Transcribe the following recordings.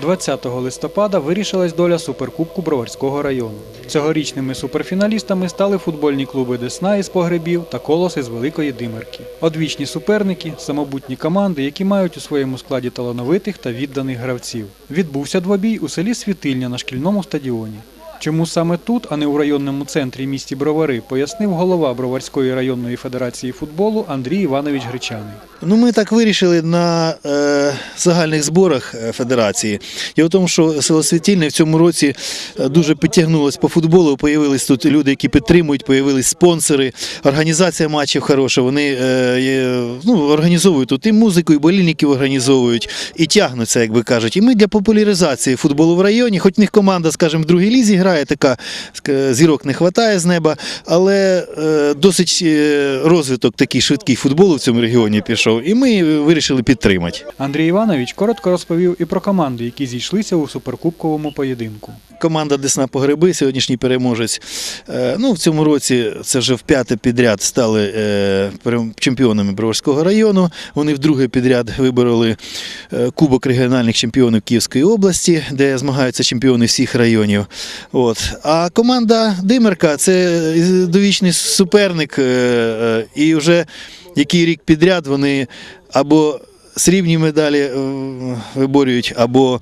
20 листопада вирішилась доля суперкубку Броварського району. Цьогорічними суперфіналістами стали футбольні клуби Десна із Погребів та Колос із Великої Димерки. Одвічні суперники, самобутні команди, які мають у своєму складі талановитих та відданих гравців. Відбувся двобій у селі Світильня на шкільному стадіоні. Чому саме тут, а не у районному центрі місті Бровари, пояснив голова Броварської районної федерації футболу Андрій Іванович Гречаний. Ну, ми так вирішили на е, загальних зборах е, федерації. Діло в тому, що село Світільне в цьому році е, дуже підтягнулось по футболу. Появились тут люди, які підтримують, появились спонсори. Організація матчів хороша. Вони е, ну, організовують тут і музику, і болільників організовують, і тягнуться, як би кажуть. І ми для популяризації футболу в районі, хоч в них команда, скажімо, в другій лізі грає, така зірок не вистачає з неба, але е, досить е, розвиток такий швидкий футболу в цьому регіоні пішов, і ми вирішили підтримати. Андрій Іванович коротко розповів і про команди, які зійшлися у суперкубковому поєдинку. Команда Десна Погреби, сьогоднішній переможець. Е, Ну, в цьому році це вже в п'яте підряд стали чемпіонами Броварського району. Вони вдруге підряд вибороли Кубок регіональних чемпіонів Київської області, де змагаються чемпіони всіх районів. От. А команда Димерка це довічний суперник. е, е, І вже який рік підряд вони або срібні медалі е, виборюють, або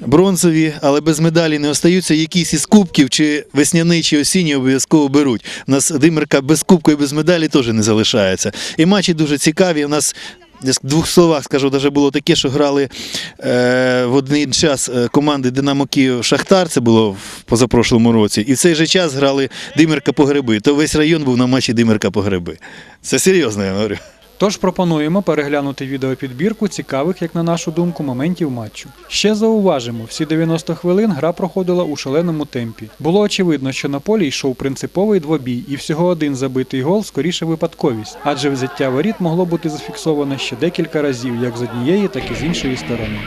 бронзові, але без медалі не остаються. Якісь із кубків, чи весняний, чи осінній обов'язково беруть. У нас Димирка без кубку і без медалі теж не залишається. І матчі дуже цікаві. У нас. В двох словах скажу, навіть було таке, що грали е, в один час е, команди Динамо Київ Шахтар, це було в позапрошлому році, і в цей же час грали Димирка Погреби. То весь район був на матчі Димирка Погреби. Це серйозно, я говорю. Тож пропонуємо переглянути відеопідбірку цікавих, як на нашу думку, моментів матчу. Ще зауважимо, всі 90 хвилин гра проходила у шаленому темпі. Було очевидно, що на полі йшов принциповий двобій, і всього один забитий гол скоріше випадковість, адже взяття воріт могло бути зафіксовано ще декілька разів, як з однієї, так і з іншої сторони.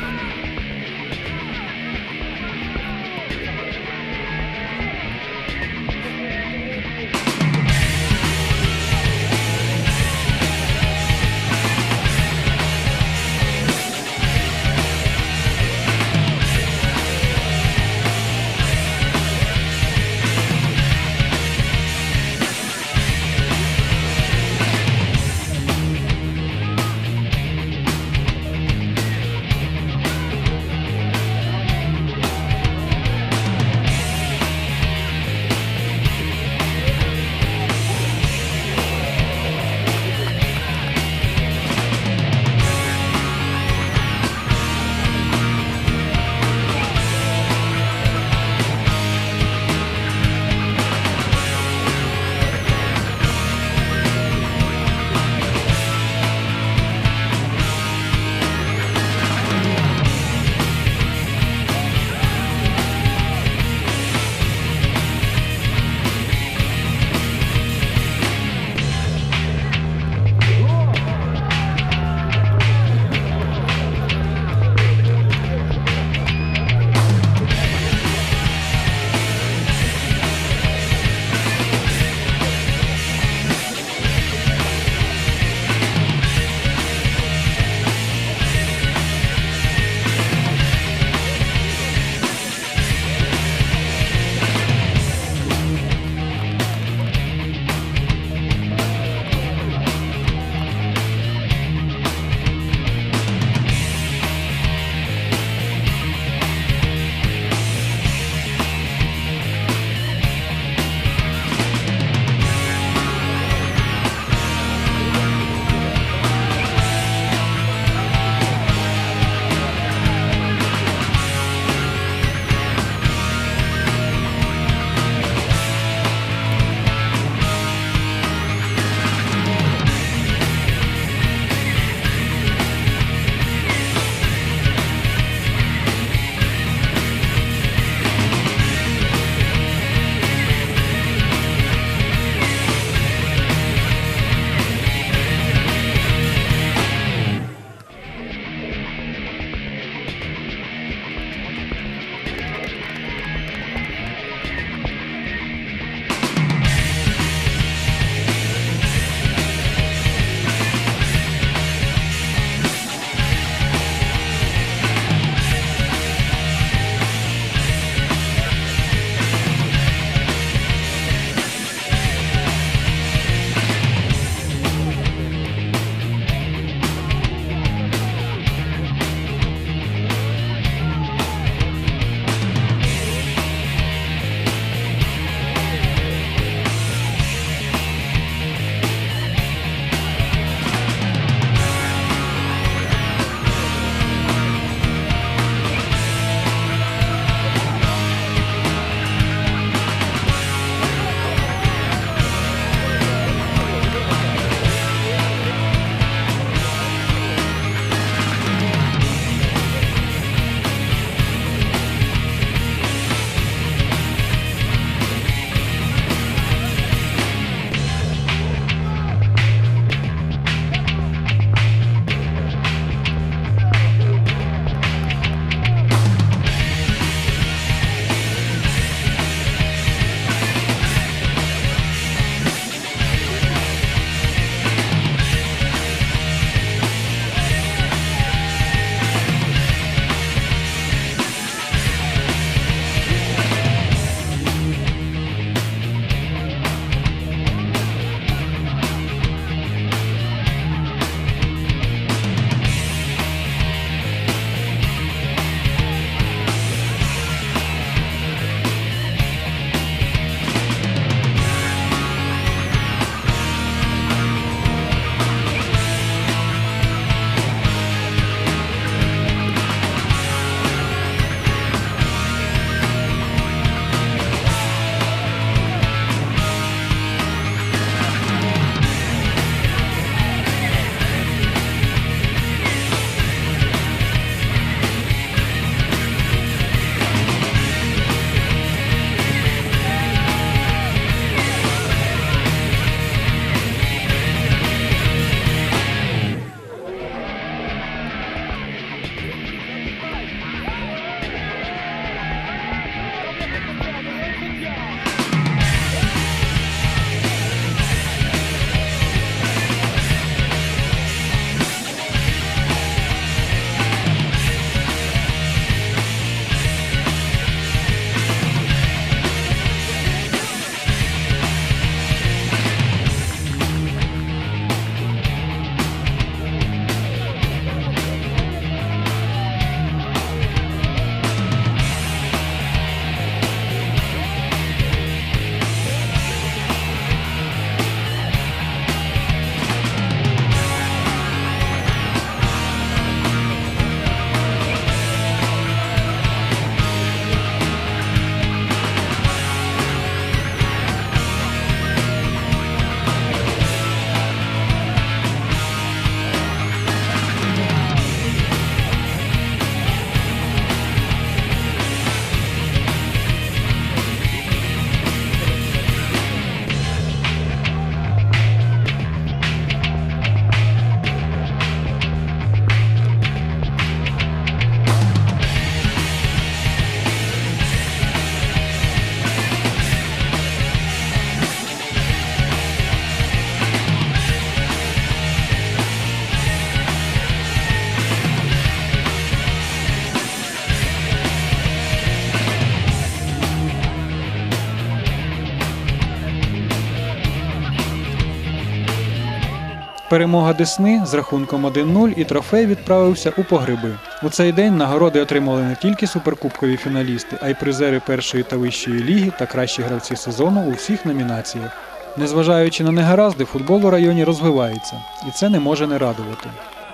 Перемога Десни з рахунком 1-0 і трофей відправився у погреби. У цей день нагороди отримали не тільки суперкубкові фіналісти, а й призери першої та вищої ліги та кращі гравці сезону у всіх номінаціях. Незважаючи на негаразди, футбол у районі розвивається, і це не може не радувати.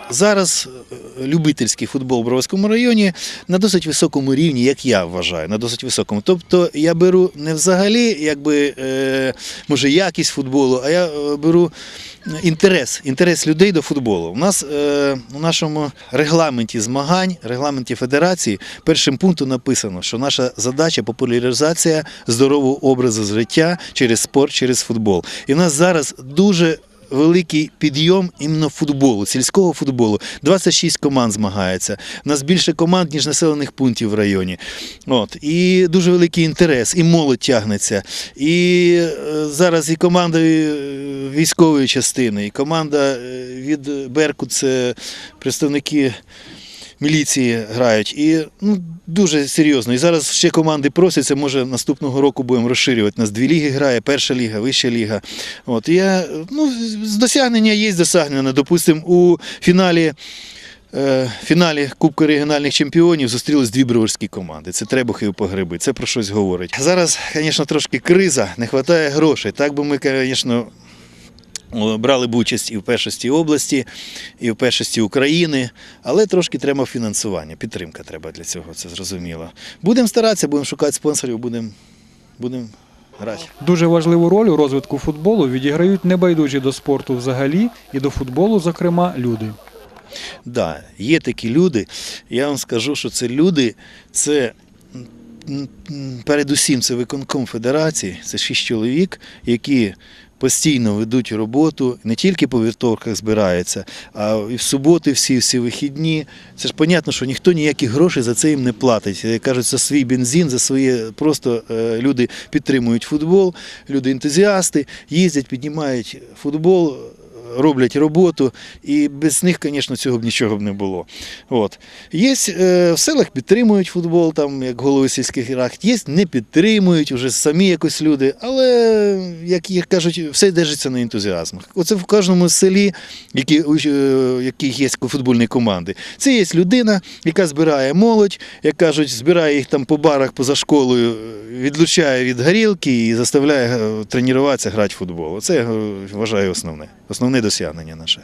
Зараз е, любительський футбол в Броварському районі на досить високому рівні, як я вважаю, на досить високому. Тобто я беру не взагалі, якби е, може якість футболу, а я е, беру інтерес, інтерес людей до футболу. У нас у нашому регламенті змагань, регламенті федерації, першим пунктом написано, що наша задача популяризація здорового образу життя через спорт, через футбол. І в нас зараз дуже великий підйом іменно футболу, сільського футболу. 26 команд змагається. У нас більше команд, ніж населених пунктів в районі. От. І дуже великий інтерес, і молодь тягнеться. І е, зараз і команда е, військової частини, і команда е, від Беркут, це представники міліції грають. І ну, дуже серйозно. І зараз ще команди просяться, може наступного року будемо розширювати. У нас дві ліги грає, перша ліга, вища ліга. От, я, ну, досягнення є досягнення. Допустимо, у фіналі. е, фіналі Кубку регіональних чемпіонів зустрілись дві броварські команди. Це Требухи і Погреби. Це про щось говорить. Зараз, звісно, трошки криза, не вистачає грошей. Так би ми, звісно, брали б участь і в першості області, і в першості України, але трошки треба фінансування, підтримка треба для цього, це зрозуміло. Будемо старатися, будемо шукати спонсорів, будемо, будемо грати. Дуже важливу роль у розвитку футболу відіграють небайдужі до спорту взагалі і до футболу, зокрема, люди. Да, є такі люди. Я вам скажу, що це люди, це передусім це виконком федерації, це шість чоловік, які постійно ведуть роботу, не тільки по вівторках збираються, а і в суботи всі, всі вихідні. Це ж понятно, що ніхто ніяких грошей за це їм не платить. Кажуть, за свій бензин, за своє просто е, люди підтримують футбол, люди ентузіасти, їздять, піднімають футбол роблять роботу, і без них, звісно, цього б нічого б не було. От. Є е, в селах підтримують футбол, там, як голови сільських рад, є не підтримують, вже самі якось люди, але, як, як кажуть, все держиться на ентузіазмах. Оце в кожному селі, які, е, яких є футбольні команди. Це є людина, яка збирає молодь, як кажуть, збирає їх там по барах поза школою, відлучає від горілки і заставляє е, тренуватися, грати в футбол. Це я вважаю основне, основне досягнення наше.